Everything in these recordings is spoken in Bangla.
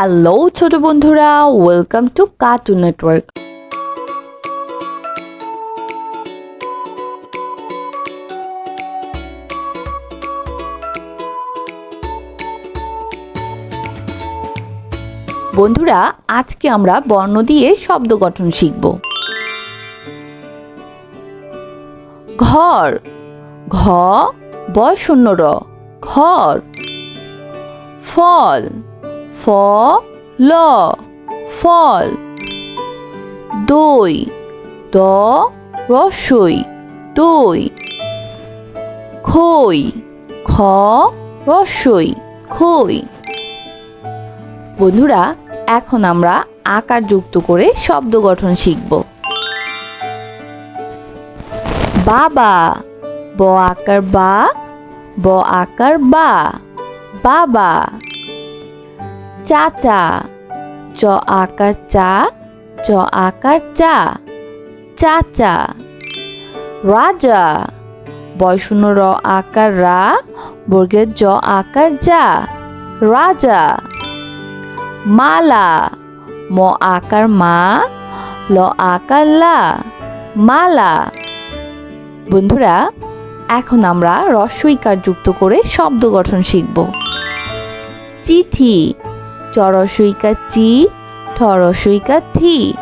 হ্যালো ছোট বন্ধুরা ওয়েলকাম টু কার্টুন নেটওয়ার্ক বন্ধুরা, আজকে আমরা বর্ণ দিয়ে শব্দ গঠন শিখব। ঘর, ঘ, বয়, শূন্য, র, ঘর। ফল ফ ল, ফল। দই, দ, রসই। দই, খই, খ, রসই, খই। বন্ধুরা, এখন আমরা আকার যুক্ত করে শব্দ গঠন শিখব। বাবা, ব আকার বা, ব আকার বা। বাবা। চাচা। চ আকার চা, চ আকার চা। চাচা। রাজা। বয়শূন্য র আকার রা, বর্গের জ আকার যা। রাজা। মালা। ম আকার মা, ল আকার লা, মালা। বন্ধুরা, এখন আমরা রস্বইকার যুক্ত করে শব্দ গঠন শিখব। চিঠি। চরসইকা চি ঠরসইকা ঠি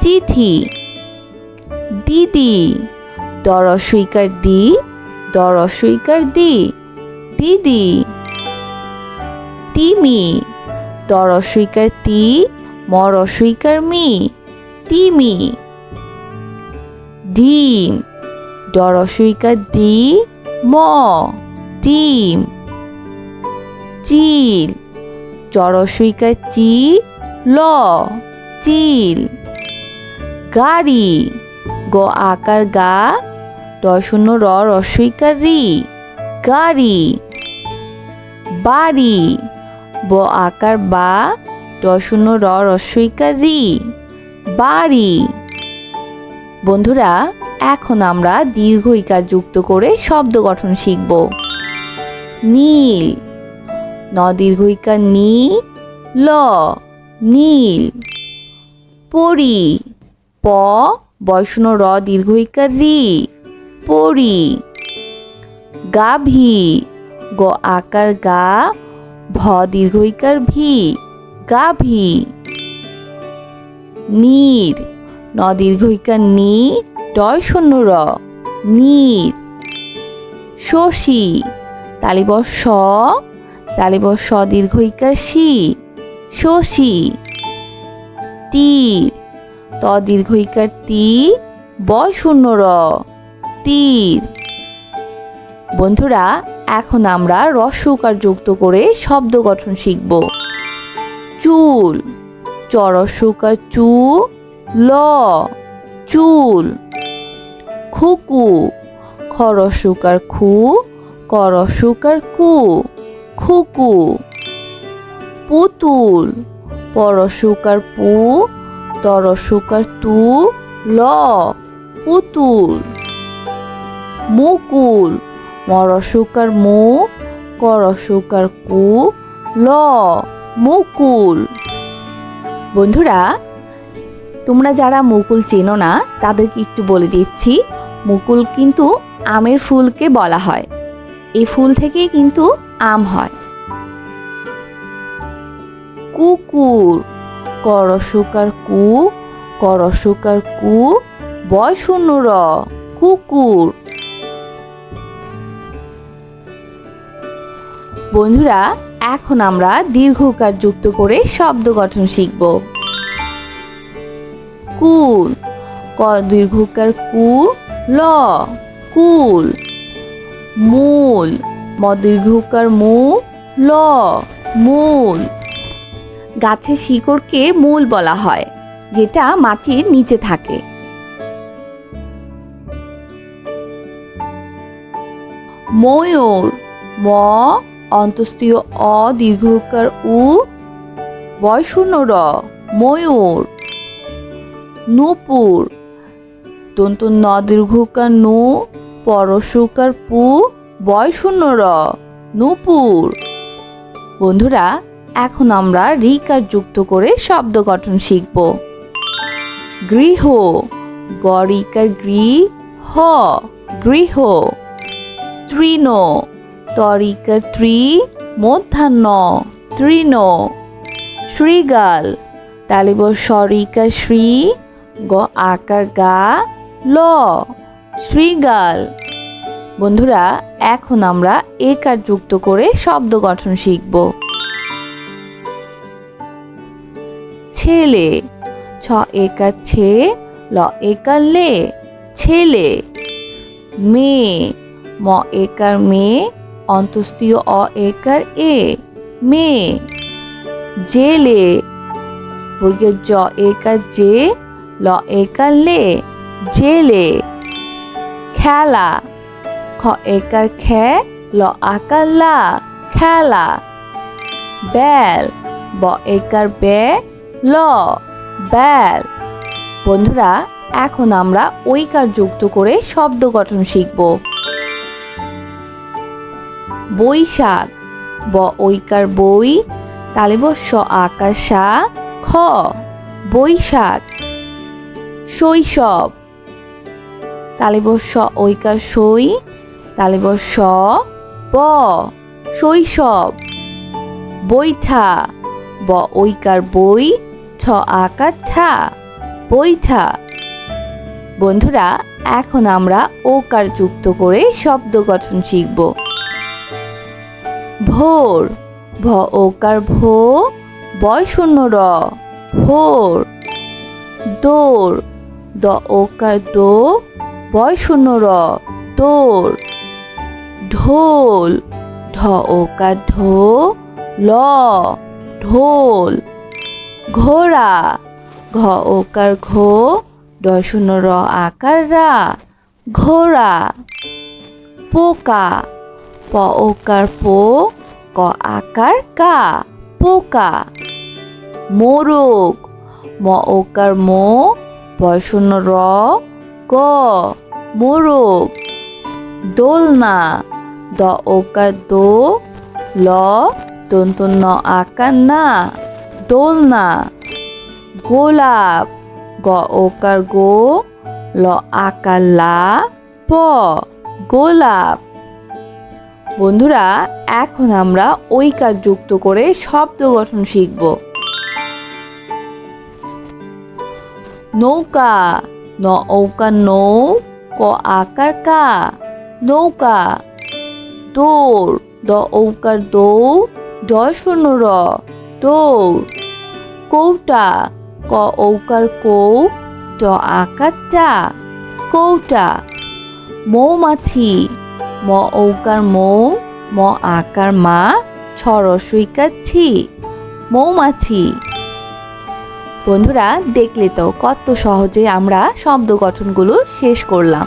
চিঠি। দিদি, দরসইকার দি দরসইকার দি, দিদি। তিমি, দরসইকার তি, মরসইকার মি, তিমি। ডিম ডরসইকার ডি ম, ডিম। চিল চরসইকার চি, ল, চিল। গাড়ি, গ আকার গা দশন্য র রসইকার রি। গাড়ি, বাড়ি, ব আকার বা দশন্য র রসইকার রি। বাড়ি, বন্ধুরা, এখন আমরা দীর্ঘ ইকার যুক্ত করে শব্দ গঠন শিখব। নীল ন দীর্ঘ ইকার নি ল, নীল। পরি, প বয়সন র দীর্ঘ ইকার রি। পরি, গাভী, গ, আকার গা, ভ দীর্ঘ ইকার ভি, গাভী। নীর ন দীর্ঘ ইকার নি ডয় শূন্য র নীর শশী তালিব স তালিব স দীর্ঘ ইকার সি শশী, তীর। ত দীর্ঘ ইকার তি বয় শূন্য র, তীর। বন্ধুরা, এখন আমরা রস্যকার যুক্ত করে শব্দ গঠন শিখব। চুল। চরস্যকার চু, ল, চুল। খুকু। খরস্যকার খু করস্যকার কু। খুকু, পুতুল পরস্যকার পু তরস্যকার তু, ল, পুতুল, মুকুল মরস্যকার মু করস্যকার কু, ল, মুকুল। বন্ধুরা, তোমরা যারা মুকুল চেনো না, তাদেরকে একটু বলে দিচ্ছি, মুকুল কিন্তু আমের ফুলকে বলা হয়। এই ফুল থেকেই কিন্তু আম হয়। কুকুর করসুকার কু করসুকার কু, বয় শূন্য র কুকুর বন্ধুরা, এখন আমরা দীর্ঘকার যুক্ত করে শব্দ গঠন শিখব। কুল, ক দীর্ঘকার কু, ল, কুল। মূল ম দীর্ঘকার মু ল, মূল। গাছের শিকড়কে মূল বলা হয়, যেটা মাটির নিচে থাকে। ময়ূর, ম অন্তস্তীয় অ, দীর্ঘকার উ বয় শূন্য র, ময়ূর। নূপুর দন্ত ন দীর্ঘকার নু, পরশুকার পু বয় শূন্য র, নূপুর। বন্ধুরা, এখন আমরা রিকার যুক্ত করে শব্দ গঠন শিখব। গৃহ, গরিকার গৃ, হ, গৃহ। তৃণ তরিকা ত্রি মধ্যাহ্ন, তৃণ। শ্রীগাল তালিব সরিকা শ্রী, গ আকার গা, ল। শ্রীগাল বন্ধুরা, এখন আমরা একার যুক্ত করে শব্দ গঠন শিখব। ছেলে, ছ একা ছে, ল একার লে, ছেলে। মেয়ে, ম একার মেয়ে অন্তস্তীয় অ একার এ, মেয়ে। জেলে বর্গের জ একার জে, ল একার লে, জেলে। খেলা একার খে, ল আকার খেলা বেল, ব একার বে, ল, বেল। বন্ধুরা, এখন আমরা ঐকার যুক্ত করে শব্দ গঠন শিখব। বৈশাখ, ব ঐকার বই, তালে স আকার সা, খ, বৈশাখ। শৈশব, তালে স ঐকার সই তালে স, ব, শৈশব। বৈঠা, ব ঐকার বই ছ আকার ঠা, বৈঠা। বন্ধুরা, এখন আমরা ওকার যুক্ত করে শব্দ গঠন শিখব। ভোর, ভ ওকার ভো বয় শূন্য র, ভোর। দৌড় দ ওকার দো বয় শূন্য র দৌড় ঢোল, ঢ ওকার ঢো, ল, ঢোল। ঘোড়া, ঘ ওকার ঘো, ড, শূন্য, র আকার রা। ঘোড়া, পোকা, প ওকার পো, ক আকার কা পোকা। মোরগ, ম ওকার মো শূন্য, র, গ, মোরগ। দোলনা দ ওকার দো ল দন্ত ন আকার না দোলনা গোলাপ গ ওকার গো ল আকার লা প গোলাপ বন্ধুরা, এখন আমরা ঐকার যুক্ত করে শব্দ গঠন শিখব। নৌকা, ন ঔকা, নৌ, ক আকার, কা, নৌকা। দৌড়। দ ঔকার দৌ ড শূন্য র, দৌড়। কৌটা, ক ঔকার কৌ ট আকার চা। কৌটা, মৌমাছি, ম ঔকার মৌ, ম আকার মা, ছ রসইকার ছি। মৌমাছি। বন্ধুরা, দেখলে তো কত সহজে আমরা শব্দ গঠনগুলো শেষ করলাম।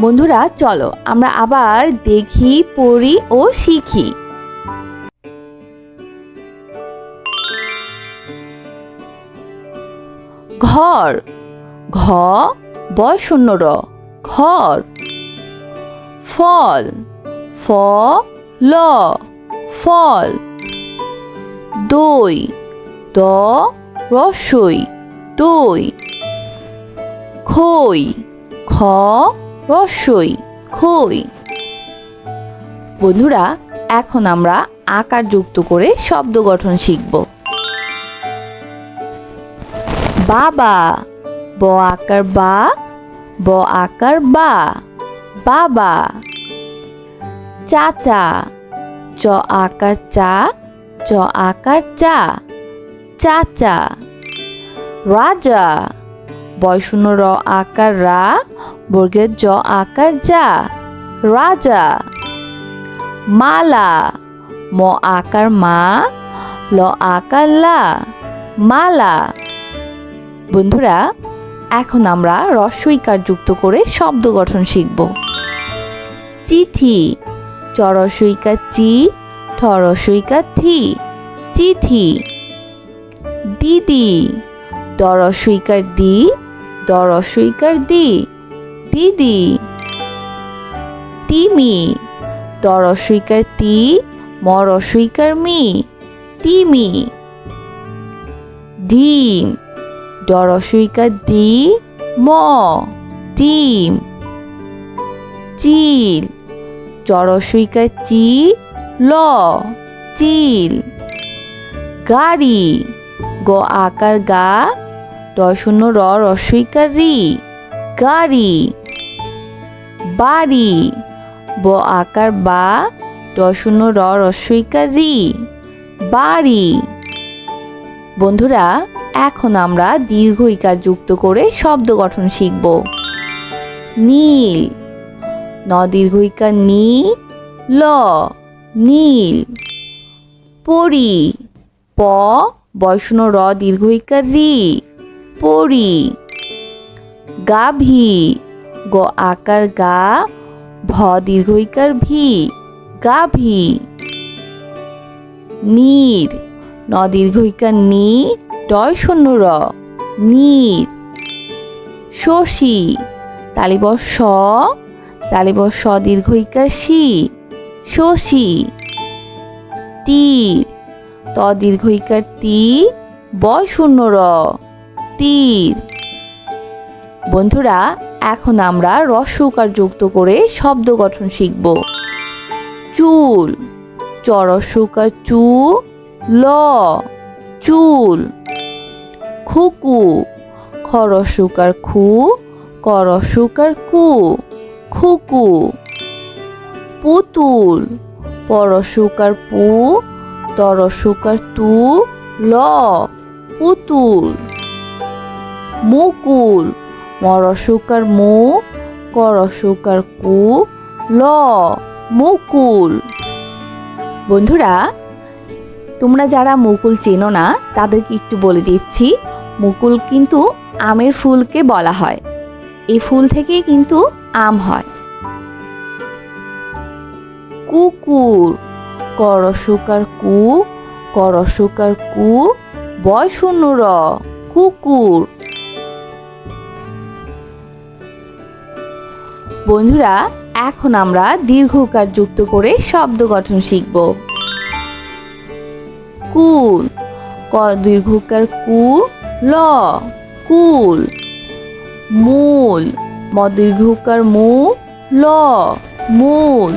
বন্ধুরা, চলো আমরা আবার দেখি, পড়ি ও শিখি। ঘর। ঘ বয় শূন্য র ঘর। ফল। ফ, ল, ফল। দই। দ, রসই। দই। খই। খ রসই খই বন্ধুরা, এখন আমরা আকার যুক্ত করে শব্দ গঠন শিখব। বাবা, ব আকার বা, ব আকার বা, বাবা। চাচা, চ আকার চা, চ আকার চা, চাচা। রাজা বয় শূন্য র আকার রা, বর্গের জ আকার যা, রাজা, মালা, ম আকার মা, ল আকার লা, মালা। বন্ধুরা, এখন আমরা রস্বইকার যুক্ত করে শব্দ গঠন শিখব। চিঠি চরসইকার চি ঠরসইকার থি চিঠি। দিদি দরসইকার দি দরসইকার দি। দিদি। তিমি। দরসইকার তি ম রসইকার মি। তিমি। ডিম। ড রসইকার ডি ম। ডিম। চিল। চরসইকার চি, ল। চিল। গাড়ি। গ আকার গা ড শূন্য র রসইকার রি গাড়ি। বাড়ি। ব আকার বা ড শূন্য র রসইকার রি বাড়ি। বন্ধুরা, এখন আমরা দীর্ঘ ইকার যুক্ত করে শব্দ গঠন শিখব। নীল। ন দীর্ঘ ইকার নি, ল, নীল। পরি। প বৈষ্ণ র দীর্ঘ ইকার রি। পরি গাভী গ আকার গা, ভ দীর্ঘ ইকার ভি। গাভী নীর, ন দীর্ঘ ইকার নি ডয় শূন্য র, নীর। শশী, তালিব স তালিব স দীর্ঘ ইকার সি শশী। তীর, ত দীর্ঘ ইকার তি বয় শূন্য র। তীর বন্ধুরা, এখন আমরা রস্যকার যুক্ত করে শব্দ গঠন শিখব। চুল। চরস্যকার চু ল। চুল। খুকু। খরস্যকার খু করস্যকার কু, খুকু। পুতুল। পরস্যকার পু তরস্যকার তু, ল। পুতুল। মুকুল। মরস্যকার মু করস্যকার কু, ল, মুকুল। বন্ধুরা, তোমরা যারা মুকুল চেনো না, তাদেরকে একটু বলে দিচ্ছি, মুকুল কিন্তু আমের ফুলকে বলা হয়। এই ফুল থেকেই কিন্তু আম হয়। কুকুর করসুকার কু করসুকার কু, বয় শূন্য র, কুকুর। বন্ধুরা, এখন আমরা দীর্ঘকার যুক্ত করে শব্দ গঠন শিখব। কুল, ক, দীর্ঘকার কু, ল, কুল। মূল, ম, দীর্ঘকার মু, ল, মূল।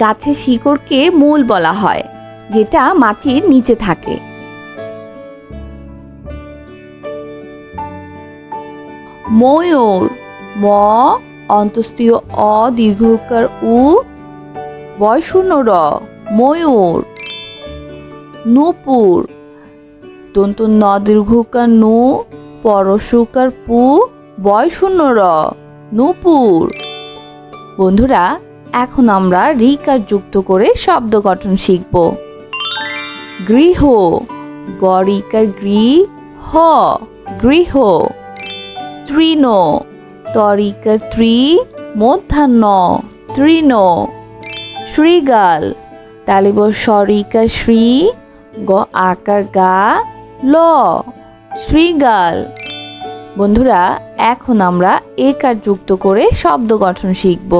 গাছের শিকড়কে মূল বলা হয়, যেটা মাটির নিচে থাকে। ময়ূর, ম অন্তস্তীয় অ দীর্ঘকার উ বয় শূন্য র ময়ূর, নূপুর দন্ত ন দীর্ঘকার নু পরশুকার পু বয় শূন্য র নূপুর। বন্ধুরা, এখন আমরা রিকার যুক্ত করে শব্দ গঠন শিখব। গৃহ, গরিকার গৃহ গৃহ। তৃণ তরিকা ত্রি, মধ্যাহ্ন, তৃণ শ্রীগাল তালিব সরিকা শ্রী, গ আকার গা, ল শ্রীগাল বন্ধুরা, এখন আমরা একার যুক্ত করে শব্দ গঠন শিখব।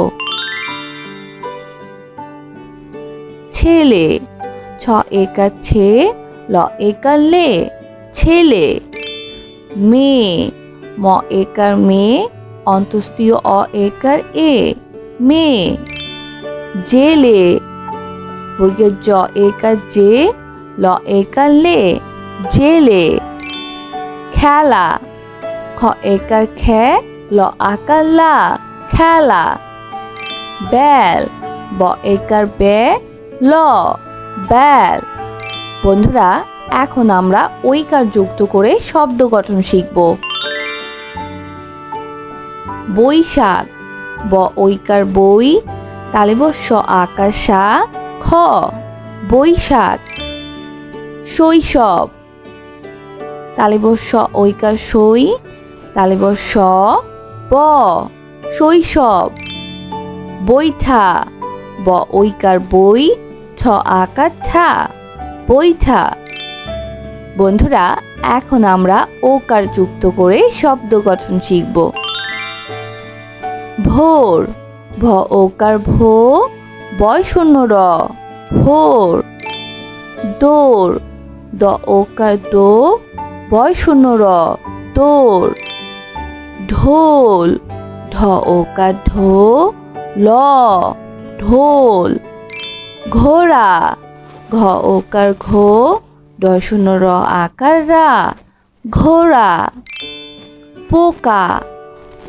ছেলে, ছ একা ছে, ল একার লে, ছেলে। মেয়ে, ম একার মেয়ে অন্তস্তীয় অ একার এ মেয়ে জেলে। বর্গের জ একার জে, ল একার লে, জেলে। খেলা, খ একার খে, ল আকার লা, খেলা। বেল ব একার বে, ল বেল বন্ধুরা, এখন আমরা ঐকার যুক্ত করে শব্দ গঠন শিখব। বৈশাখ। ব ঐকার বই তালে স আকার সা, খ বৈশাখ। শৈশব। তালে স ঐকার সই তালে স ব। শৈশব। বৈঠা। ব ঐকার বই ছ আকার ঠা। বৈঠা। বন্ধুরা, এখন আমরা ওকার যুক্ত করে শব্দ গঠন শিখব। ভোর। ভ ওকার ভো বয় শূন্য র, ভোর। দৌড় দ ওকার দো বয় শূন্য র দৌড় ঢোল। ঢ ওকার ঢো, ল, ঢোল। ঘোড়া। ঘ ওকার ঘো, ড শূন্য র আকার রা, ঘোড়া। পোকা।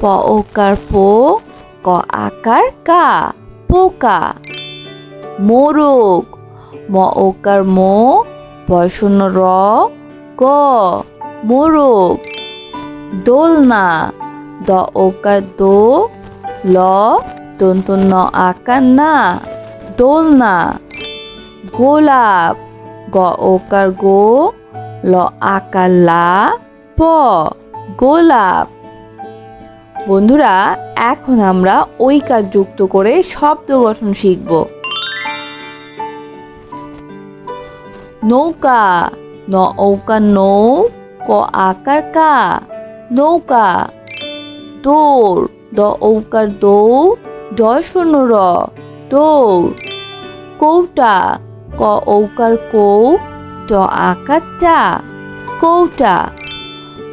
প ওকার পো, ক আকার কা পোকা মোরগ, ম ওকার মো বয় শূন্য র, গ। মোরগ, দোলনা, দ ওকার দো, ল দন্ত ন আকার না। দোলনা, গোলাপ, গ ওকার গো, ল আকার লা, প। গোলাপ বন্ধুরা, এখন আমরা ঐকার যুক্ত করে শব্দ গঠন শিখব। নৌকা ন ঔকা নৌ, ক আকার কা, নৌকা। দৌড়, দ ঔকার দৌ, ড শূন্য র, দৌড়। কৌটা, ক ঔকার কৌ ট আকার চা। কৌটা,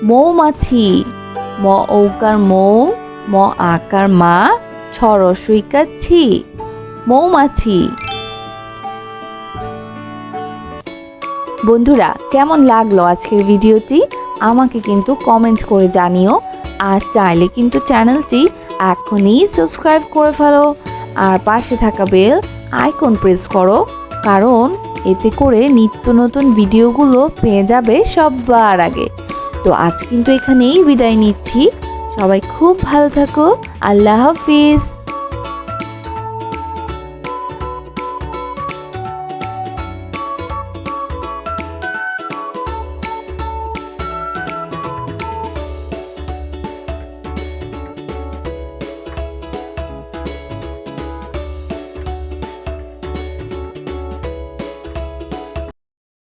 মৌমাছি ম ঔকার মৌ, ম আকার মা ছরসইকার ছি, মৌমাছি। বন্ধুরা, কেমন লাগল আজকের ভিডিওটি? আমাকে কিন্তু কমেন্ট করে জানিও। আর চাইলে কিন্তু চ্যানেলটি এখনই সাবস্ক্রাইব করে ফেলো। আর পাশে থাকা বেল আইকন প্রেস করো, কারণ এতে করে নিত্য নতুন ভিডিওগুলো পেয়ে যাবে সবার আগে। তো আজ কিন্তু এখানেই বিদায় নিচ্ছি। সবাই খুব ভালো থাকো। আল্লাহ হাফিজ।